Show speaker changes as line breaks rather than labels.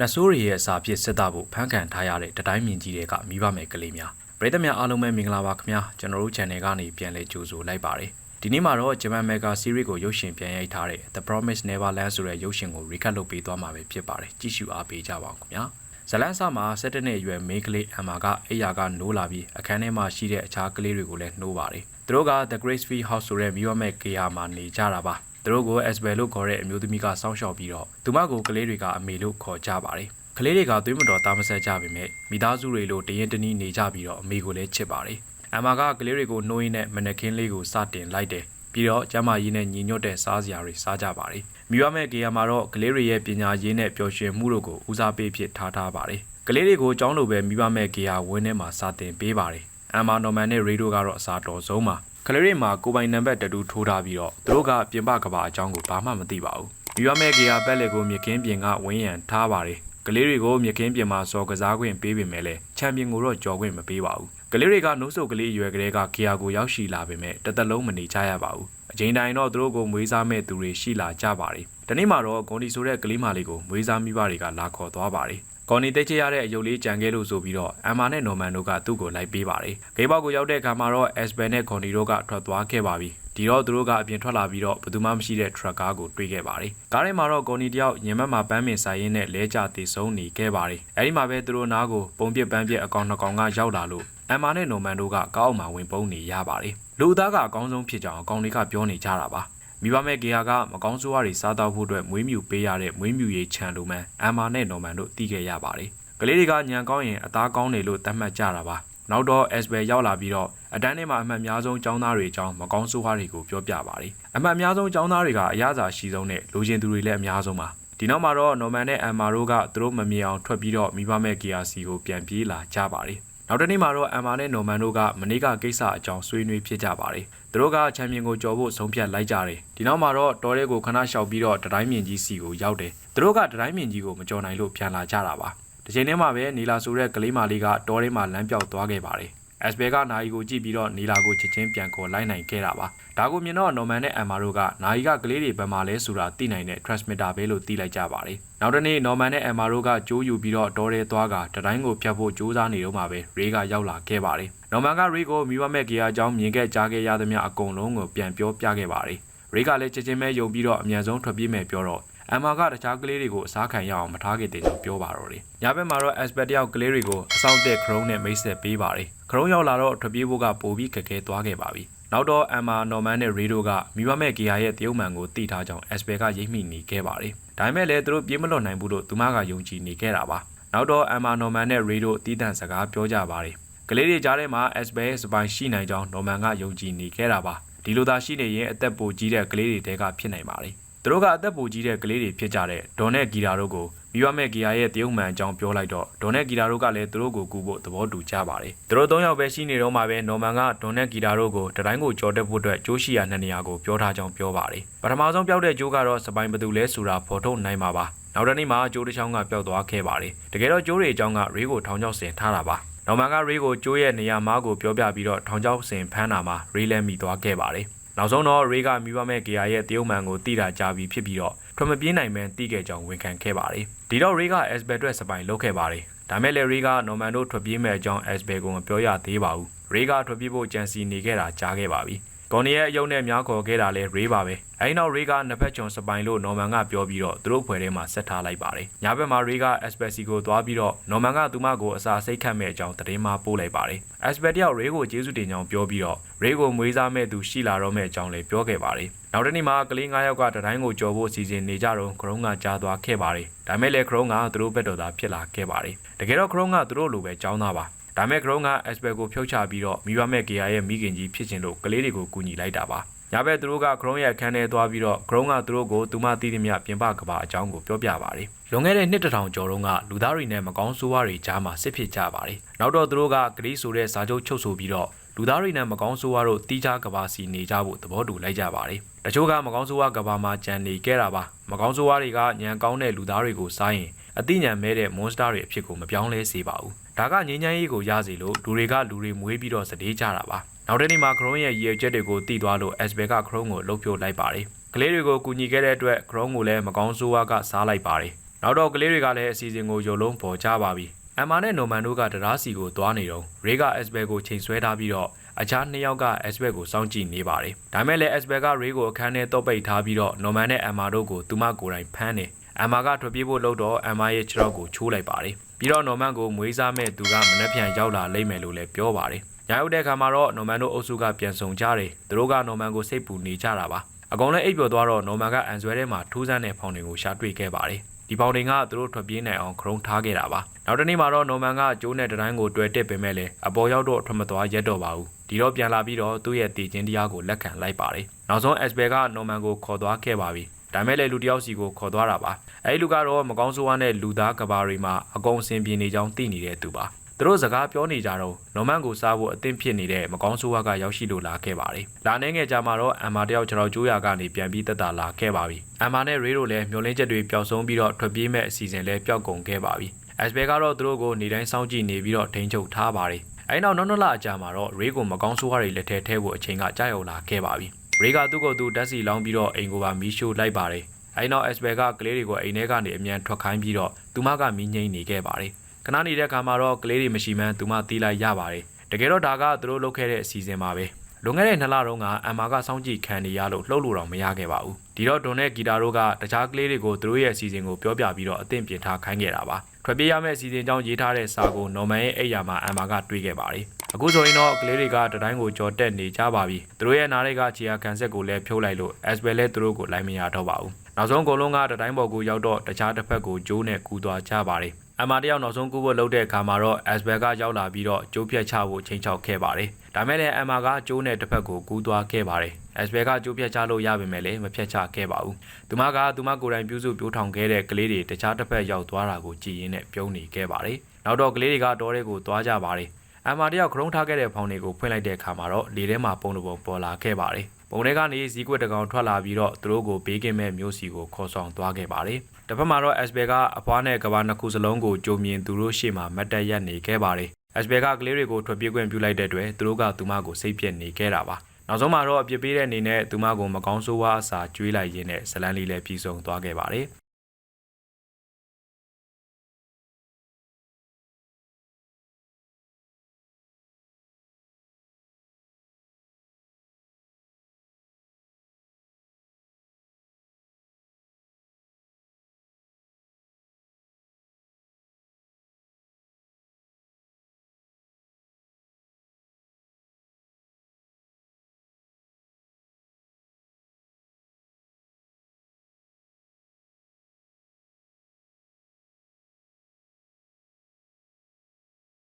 နတ်ဆိုးရီရဲ့အစာဖြစ်စစ်သားဖို့ဖန်ခံထားရတဲ့တတိုင်းမြင့်ကြီးတွေကမိဘမယ်ကလေးများပရိသတ်များအားလုံးပဲမင်္ဂလာပါခင်ဗျာကျွန်တော်တို့ channel ကနေပြန်လည်ကြိုဆိုလိုက်ပါတယ်ဒီနေ့မှာတော့ဂျပန်မက်ဂါ series ကိုရုပ်ရှင်ပြန်ရိုက်ထားတဲ့ The Promise Neverland ဆိုတဲ့ရုပ်ရှင်ကို recap လုပ်ပေးသွားမှာပဲဖြစ်ပါတယ်ကြည့်ရှုအားပေးကြပါအောင်ခင်ဗျာဇလန်းဆာမှာ17နှစ်အရွယ်မိန်းကလေးအမ်မာကအိယာကနိုးလာပြီးအခန်းထဲမှာရှိတဲ့အခြားကလေးတွေကိုလည်းနှိုးပါတယ်သူတို့က The Gracefield House ဆိုတဲ့မိဘမဲ့ကေယာမှာနေကြတာပါ သူတို့ကို Asbel လို့ခေါ်တဲ့အမျိုးသမီးကစောင့်ရှောက်ပြီးတော့သူမကိုကလေးတွေကအမေလို့ခေါ်ကြပါတယ်ကလေးတွေကသွေးမတော်တာမဆက်ကြပေမဲ့မိသားစုတွေလိုတရင်တနည်းနေကြပြီးတော့အမေကိုလည်းချစ်ပါတယ်အမ်မာကကလေးတွေကိုနှိုးရင်းနဲ့မနက်ခင်းလေးကိုစတင်လိုက်တယ်ပြီးတော့ကျမကြီးနဲ့ညီညွတ်တဲ့စားစရာတွေစားကြပါတယ်မိဘမဲ့ကေယာမှာတော့ကလေးတွေရဲ့ပညာရေးနဲ့ပျော်ရွှင်မှုတို့ကိုဦးစားပေးဖြစ်ထားထားပါတယ်ကလေးတွေကိုအကြောင်းလိုပဲမိဘမဲ့ကေယာဝင်းထဲမှာစတင်ပေးပါတယ်အမ်မာနော်မန်နဲ့ရေဒိုကတော့အစားတော်ဆုံးပါ ကလေးတွေမှာကိုပိုင်နံပါတ်တူထိုးထားပြီးတော့သူတို့ကပြင်ပကဘာအကြောင်းကိုဘာမှမသိပါဘူးမိဘမဲ့ကေယာပက်လက်ကိုမြကင်းပြင်ကဝင်းရံထားပါတယ်ကလေးတွေကိုမြကင်းပြင်မှာစော်ကစားခွင့်ပေးပေမဲ့လည်းချန်ပီယံကိုတော့ကြော်ခွင့်မပေးပါဘူးကလေးတွေကနှုတ်ဆုပ်ကလေးရွယ်ကလေးကကေယာကိုရောက်ရှိလာပေမဲ့တသက်လုံးမနေကြရပါဘူးအချိန်တိုင်းတော့သူတို့ကိုမွေးစားမဲ့သူတွေရှိလာကြပါတယ်ဒီနေ့မှာတော့ကွန်ဒီဆိုတဲ့ကလေးမလေးကိုမွေးစားမိဘတွေကလာခေါ်သွားပါတယ် ကော်နီတိတ်ချရတဲ့အယုတ်လေးကြံခဲ့လို့ဆိုပြီးတော့အမ်မာနဲ့နော်မန်တို့ကသူ့ကိုလိုက်ပေးပါတယ်။ဂိမ်းဘောက်ကိုရောက်တဲ့အခါမှာတော့အက်စဘန်နဲ့ကွန်နီတို့ကထွက်သွားခဲ့ပါပြီ။ဒီတော့သူတို့ကအပြင်ထွက်လာပြီးတော့ဘယ်သူမှမရှိတဲ့ထရက်ကားကိုတွေ့ခဲ့ပါတယ်။ကားထဲမှာတော့ကွန်နီတယောက်ရင်မက်မှာပန်းပင်ဆိုင်ရင်းနဲ့လဲကျတည်ဆုံးနေခဲ့ပါတယ်။အဲဒီမှာပဲသူတို့နားကိုပုံပစ်ပန်းပစ်အကောင်နှစ်ကောင်ကရောက်လာလို့အမ်မာနဲ့နော်မန်တို့ကကားအောက်မှာဝင်ပုန်းနေရပါတယ်။လူသားကအကောင်းဆုံးဖြစ်ကြောင်းအကောင်တွေကပြောနေကြတာပါ။ မိဘမဲ့ဂေဟာကမကောင်းဆိုးဝါးတွေစားတော့ဖို့အတွက်မွေးမြူပေးရတဲ့မွေးမြူရေးခြံလိုမှန်အမ်မာနဲ့နော်မန်တို့တည်ခဲ့ရပါတယ်။ကလေးတွေကညံကောင်းရင်အသားကောင်းတယ်လို့သတ်မှတ်ကြတာပါ။နောက်တော့ Asbel ရောက်လာပြီးတော့အတန်းထဲမှာအမှတ်များဆုံးចောင်းသားတွေအကြောင်းမကောင်းဆိုးဝါးတွေကိုပြောပြပါတယ်။အမှတ်များဆုံးចောင်းသားတွေကအရသာရှိဆုံးနဲ့လူချင်းသူတွေလည်းအများဆုံးပါ။ဒီနောက်မှာတော့ Norman နဲ့ Emma တို့ကသူတို့မမြင်အောင်ထွက်ပြီးတော့မိဘမဲ့ KRC ကိုပြန်ပြေးလာကြပါတယ်။ နောက်တစ်နေ့မှာတော့ Emma နဲ့ Norman တို့ကမနေ့ကကိစ္စအကြောင်းဆွေးနွေးဖြစ်ကြပါတယ်။သူတို့ကချန်ပီယံကိုကြော်ဖို့ဆုံးဖြတ်လိုက်ကြတယ်။ဒီနောက်မှာတော့တော်ရဲကိုခဏရှောက်ပြီးတော့တတိုင်းမြင့်ကြီးစီကိုရောက်တယ်။သူတို့ကတတိုင်းမြင့်ကြီးကိုမကြော်နိုင်လို့ပြန်လာကြတာပါ။ဒီချိန်ထဲမှာပဲနီလာဆိုတဲ့ကလေးမလေးကတောထဲမှာလမ်းပြောက်သွားခဲ့ပါတယ်။ အက်စဘဲကနာယီကိုကြည့်ပြီးတော့နီလာကိုချက်ချင်းပြန်ခေါ်လိုက်နိုင်ခဲ့တာပါ။ဒါကိုမြင်တော့နော်မန်နဲ့အမ်မာတို့ကနာယီကကလေးတွေဘယ်မှာလဲဆိုတာသိနိုင်တဲ့ transmitter ပဲလို့သိလိုက်ကြပါတယ်။နောက်တစ်နေ့နော်မန်နဲ့အမ်မာတို့ကကြိုးယူပြီးတော့တောထဲသွားကတတိုင်းကိုဖြတ်ဖို့ကြိုးစားနေတော့မှပဲရေကရောက်လာခဲ့ပါတယ်။နော်မန်ကရေကိုမိဘမဲ့ကေယာအကြောင်းမြင်ခဲ့ကြားခဲ့ရသမျှအကုန်လုံးကိုပြန်ပြောပြခဲ့ပါတယ်။ရေကလည်းချက်ချင်းပဲယုံပြီးတော့အမြန်ဆုံးထွက်ပြေးမယ်ပြောတော့ အမ်မာကတခြားကလေးတွေကိုအစားခံရအောင်မထားခဲ့တဲ့လို့ပြောပါတော့တယ်။ညဘက်မှာတော့ Asper တယောက်ကလေးတွေကိုအဆောင်တဲ့ခရုံးနဲ့မိတ်ဆက်ပေးပါတယ်။ခရုံးရောက်လာတော့ထွက်ပြေးဖို့ကပိုပြီးခက်ခဲသွားခဲ့ပါပြီ။နောက်တော့အမ်မာနော်မန်နဲ့ရေဒိုကမိဘမဲ့ဂီယာရဲ့တရုတ်မှန်ကိုတိထားကြောင်း Asper ကရိပ်မိနေခဲ့ပါတယ်။ဒါပေမဲ့လည်းသူတို့ပြေးမလွတ်နိုင်ဘူးလို့သူမကယုံကြည်နေခဲ့တာပါ။နောက်တော့အမ်မာနော်မန်နဲ့ရေဒိုအတီးတန့်စကားပြောကြပါတယ်။ကလေးတွေကြားထဲမှာ Asper ရဲ့စပိုင်ရှိနိုင်ကြောင်းနော်မန်ကယုံကြည်နေခဲ့တာပါ။ဒီလိုသာရှိနေရင်အသက်ပိုကြီးတဲ့ကလေးတွေတဲကဖြစ်နိုင်ပါတယ်။ သူတို့ကအသက်ပိုကြီးတဲ့ကလေးတွေဖြစ်ကြတဲ့ဒေါ်နဲ့ဂီတာတို့ကိုမိဘမဲ့ဂီယာရဲ့တရုတ်မှန်အကြောင်းပြောလိုက်တော့ဒေါ်နဲ့ဂီတာတို့ကလည်းသူတို့ကိုကူဖို့သဘောတူကြပါတယ်။သူတို့သုံးယောက်ပဲရှိနေတော့မှပဲနော်မန်ကဒေါ်နဲ့ဂီတာတို့ကိုတတိုင်းကိုကြော်တက်ဖို့အတွက်ကြိုးရှိရနှစ်နေရာကိုပြောထားကြောင်းပြောပါတယ်။ပထမဆုံးပြောက်တဲ့ကြိုးကတော့စပိုင်ဘသူလဲဆိုတာဖော်ထုတ်နိုင်မှာပါ။နောက်တစ်နေ့မှာကြိုးတစ်ချောင်းကပျောက်သွားခဲ့ပါတယ်။တကယ်တော့ကြိုးတွေအကြောင်းကရေးကိုထောင်ချောက်ဆင်ထားတာပါ။နော်မန်ကရေးကိုကျိုးရဲ့နေရာမားကိုပြောပြပြီးတော့ထောင်ချောက်ဆင်ဖမ်းတာမှာရေးလဲမိသွားခဲ့ပါတယ်။ နောက်ဆုံးတော့ရေးကမိဘမဲ့ဂီယာရဲ့တရုတ်မှန်ကိုတိတာကြပြီးဖြစ်ပြီးတော့ထွက်မပြေးနိုင်မှန်းသိခဲ့ကြောင်းဝန်ခံခဲ့ပါတယ်။ဒီတော့ရေးက Asbel အတွက်စပိုင်လုပ်ခဲ့ပါတယ်။ဒါမဲ့လည်းရေးကနော်မန်တို့ထွက်ပြေးမဲ့အကြောင်း Asbel ကိုမပြောရသေးပါဘူး။ရေးကထွက်ပြေးဖို့ကြံစီနေခဲ့တာကြားခဲ့ပါပြီ။ ကွန်နီရဲ့အယုံနဲ့များခေါ်ခဲ့တာလဲရေးပါပဲ။အဲဒီနောက်ရေးကနှစ်ဖက်ချုံစပိုင်လို့နော်မန်ကပြောပြီးတော့သူတို့ဖွဲ့ထဲမှာဆက်ထားလိုက်ပါတယ်။ညဘက်မှာရေးက Asbel စီကိုသွားပြီးတော့နော်မန်ကသူမကိုအစာစိတ်ခတ်မဲ့အကြောင်းသတင်းမှပို့လိုက်ပါတယ်။ Asbel တယောက်ရေးကိုကျေးဇူးတင်ကြောင်းပြောပြီးတော့ရေးကိုမွေးစားမဲ့သူရှိလာတော့မဲ့အကြောင်းလည်းပြောခဲ့ပါတယ်။နောက်တစ်နေ့မှာကလေး9ယောက်ကတတိုင်းကိုကြော်ဖို့စီစဉ်နေကြတော့ခရုံးကကြားသွားခဲ့ပါတယ်။ဒါမဲ့လည်းခရုံးကသူတို့ဘက်တော်သားဖြစ်လာခဲ့ပါတယ်။တကယ်တော့ခရုံးကသူတို့လိုပဲကြောင်းသားပါ။ ဒါမဲ့ခရုံးက Asbel ကိုဖြုတ်ချပြီးတော့မိဘမဲ့ကေယာရဲ့မိခင်ကြီးဖြစ်ချင်လို့ကလေးတွေကိုကူညီလိုက်တာပါ။ညဘက်သူတို့ကခရုံးရဲ့အခန်းထဲသွားပြီးတော့ခရုံးကသူတို့ကိုသူမသိသမျှပြင်ပကဘာအကြောင်းကိုပြောပြပါတယ်။လွန်ခဲ့တဲ့နှစ်တစ်ထောင်ကျော်တုန်းကလူသားတွေနဲ့မကောင်းဆိုးဝါးတွေကြားမှာစစ်ဖြစ်ကြပါတယ်။နောက်တော့သူတို့ကဂရီးဆိုတဲ့ဇာချုပ်ချုပ်ဆိုပြီးတော့လူသားတွေနဲ့မကောင်းဆိုးဝါးတို့တီးခြားကဘာစီနေကြဖို့သဘောတူလိုက်ကြပါတယ်။တချို့ကမကောင်းဆိုးဝါးကဘာမှာကြံနေခဲ့တာပါ။မကောင်းဆိုးဝါးတွေကညံကောင်းတဲ့လူသားတွေကိုစားရင် အသိဉာဏ်မဲတဲ့မွန်စတာတွေအဖြစ်ကိုမပြောင်းလဲစေပါဘူး။ဒါကငြိမ်းချမ်းရေးကိုရစေလို့လူတွေကလူတွေမွေးပြီးတော့စတေးကြတာပါ။နောက်တစ်နေ့မှာခရုံးရဲ့ရည်ရွယ်ချက်တွေကိုတည်သွားလို့ Asbel ကခရုံးကိုလှုပ်ပြလိုက်ပါတယ်။ကလေးတွေကိုကူညီခဲ့တဲ့အတွက်ခရုံးကိုလည်းမကောင်းဆိုးဝါးကစားလိုက်ပါတယ်။နောက်တော့ကလေးတွေကလည်းအစီအစဉ်ကိုရုံလုံးပေါ်ကြပါပြီအမ်မာနဲ့နိုမန်တို့ကတရားစီကိုသွားနေတော့ရေက S ဘဲကိုချိန်ဆွဲထားပြီးတော့အခြားနှစ်ယောက်က S ဘဲကိုစောင့်ကြည့်နေပါတယ်ဒါမဲ့လည်း S ဘဲကရေကိုအခန်းထဲတော့ပိတ်ထားပြီးတော့နိုမန်နဲ့အမ်မာတို့ကိုသူမကိုယ်တိုင်ဖမ်းနေ အမ်မာကထွက်ပြေးဖို့လှုပ်တော့အမ်မာရဲ့ခြေထောက်ကိုချိုးလိုက်ပါတယ်ပြီးတော့နိုမန်ကိုမွေးစားမဲ့သူကမနှက်ပြန်ရောက်လာလိမ့်မယ်လို့လည်းပြောပါတယ်ညရောက်တဲ့အခါမှာတော့နိုမန်တို့အုပ်စုကပြန်ဆောင်ကြတယ်သူတို့ကနိုမန်ကိုစိတ်ပူနေကြတာပါအကောင်လည်းအိပ်ပျော်သွားတော့နိုမန်ကအန်ဆွဲထဲမှာထူးဆန်းတဲ့ဖောင်တွေကိုရှာတွေ့ခဲ့ပါတယ်ဒီဖောင်တွေကသူတို့ထွက်ပြေးနိုင်အောင်ခရုံးထားခဲ့တာပါနောက်တစ်နေ့မှာတော့နိုမန်ကကျိုးနဲ့တတိုင်းကိုတွေ့တက်ပေမဲ့လည်းအပေါ်ရောက်တော့ထွက်မသွားရက်တော့ပါဘူးဒီတော့ပြန်လာပြီးတော့သူ့ရဲ့တည်ခြင်းတရားကိုလက်ခံလိုက်ပါတယ်နောက်ဆုံး S ဘဲကနိုမန်ကိုခေါ်သွားခဲ့ပါပြီ ဒါမဲ့လည်းလူတစ်ယောက်စီကိုခေါ်သွားတာပါအဲဒီလူကတော့မကောင်းဆိုးဝါးနဲ့လူသားကဘာတွေမှာအကုန်အစင်ပြေနေကြောင်းသိနေတဲ့သူပါသူတို့စကားပြောနေကြတော့နော်မန်ကိုစားဖို့အသင့်ဖြစ်နေတဲ့မကောင်းဆိုးဝါးကရောက်ရှိလို့လာခဲ့ပါတယ်။လာနေငယ်ကြမှာတော့အမ်မာတယောက်ကျွန်တော်ကျိုးရကနေပြန်ပြီးတက်တာလာခဲ့ပါပြီ။အမ်မာနဲ့ရေတို့လည်းမျောလင်းချက်တွေပျောက်ဆုံးပြီးတော့ထွက်ပြေးမဲ့အစီအစဉ်လည်းပျောက်ကုန်ခဲ့ပါပြီ။ S ဘဲကတော့သူတို့ကိုနေတိုင်းစောင့်ကြည့်နေပြီးတော့ထိန်းချုပ်ထားပါတယ်။အဲဒီနောက်နောက်နောက်လအကြာမှာတော့ရေကိုမကောင်းဆိုးဝါးတွေလက်ထဲထဲဖို့အချိန်ကကြာရောက်လာခဲ့ပါပြီ။ ရေကသူ့ကိုယ်သူဓာတ်စီလောင်းပြီးတော့အိမ်ကိုပါမီးရှို့လိုက်ပါတယ်။အဲဒီနောက် S ဘဲကကလေးတွေကိုအိမ်ထဲကနေအမြန်ထွက်ခိုင်းပြီးတော့သူမကမီးငိမ့်နေခဲ့ပါတယ်။ခဏနေတဲ့အခါမှာတော့ကလေးတွေမရှိမှန်းသူမတီးလိုက်ရပါတယ်။တကယ်တော့ဒါကသူတို့လုပ်ခဲ့တဲ့အစီအစဉ်ပါပဲ။လွန်ခဲ့တဲ့နှစ်လတုန်းကအမ်မာကစောင့်ကြည့်ခံနေရလို့လှုပ်လို့တော့မရခဲ့ပါဘူး။ဒီတော့ဒွန်နဲ့ဂီတာတို့ကတခြားကလေးတွေကိုသူတို့ရဲ့အစီအစဉ်ကိုပြောပြပြီးတော့အသင့်ပြင်ထားခိုင်းခဲ့တာပါ။ထွက်ပြေးရမယ့်အစီအစဉ်ကြောင့်ရေးထားတဲ့စာကိုနော်မန်ရဲ့အိယာမှာအမ်မာကတွေးခဲ့ပါတယ်။ အခုဆိုရင်တော့ကလေးတွေကတတိုင်းကိုကြော်တက်နေကြပါပြီ။သူတို့ရဲ့နားတွေကခြေရာခံဆက်ကိုလည်းဖြုတ်လိုက်လို့ as well လည်းသူတို့ကိုလိုက်မရတော့ပါဘူး။နောက်ဆုံးအကုန်လုံးကတတိုင်းပေါ်ကိုရောက်တော့တခြားတစ်ဖက်ကိုဂျိုးနဲ့ကူသွားကြပါတယ်။အမတယောက်နောက်ဆုံးကူဖို့လုပ်တဲ့အခါမှာတော့ Asbel ကရောက်လာပြီးတော့ကျိုးဖြတ်ချဖို့ချိန်ချောက်ခဲ့ပါတယ်။ဒါမဲ့လည်းအမကကျိုးနဲ့တစ်ဖက်ကိုကူးသွားခဲ့ပါတယ်။ Asbel ကကျိုးဖြတ်ချလို့ရပေမဲ့လည်းမဖြတ်ချခဲ့ပါဘူး။သူမကသူမကိုယ်တိုင်ပြုစုပြိုးထောင်ခဲ့တဲ့ကလေးတွေတခြားတစ်ဖက်ရောက်သွားတာကိုကြည်ရင်းနဲ့ပြုံးနေခဲ့ပါတယ်။နောက်တော့ကလေးတွေကတောထဲကိုသွားကြပါတယ်။ အမတယောက်ခရုံးထားခဲ့တဲ့ဖောင်တွေကိုဖွင့်လိုက်တဲ့အခါမှာတော့လေထဲမှာပုံတစ်ပုံပေါ်လာခဲ့ပါတယ်။ပုံထဲကနေဇီးကွက်တကောင်ထွက်လာပြီးတော့သူတို့ကိုဘေးကင်းမဲ့မျိုးစီကိုခေါ်ဆောင်သွားခဲ့ပါတယ်။တစ်ဖက်မှာတော့ Asbel ကအဖွားနဲ့ကဘာနှစ်ခုစလုံးကိုကြုံမြင်သူတို့ရှေ့မှာမတ်တက်ရက်နေခဲ့ပါတယ်။ Asbel ကကလေးတွေကိုထွက်ပြေးခွင့်ပြုလိုက်တဲ့အတွက်သူတို့ကသူမကိုစိတ်ပြက်နေခဲ့တာပါ။နောက်ဆုံးမှာတော့အပြစ်ပေးတဲ့အနေနဲ့သူမကိုမကောင်းဆိုးဝါးအစာကျွေးလိုက်ရင်းနဲ့ဇလန်လီလည်းပြည်စုံသွားခဲ့ပါတယ်။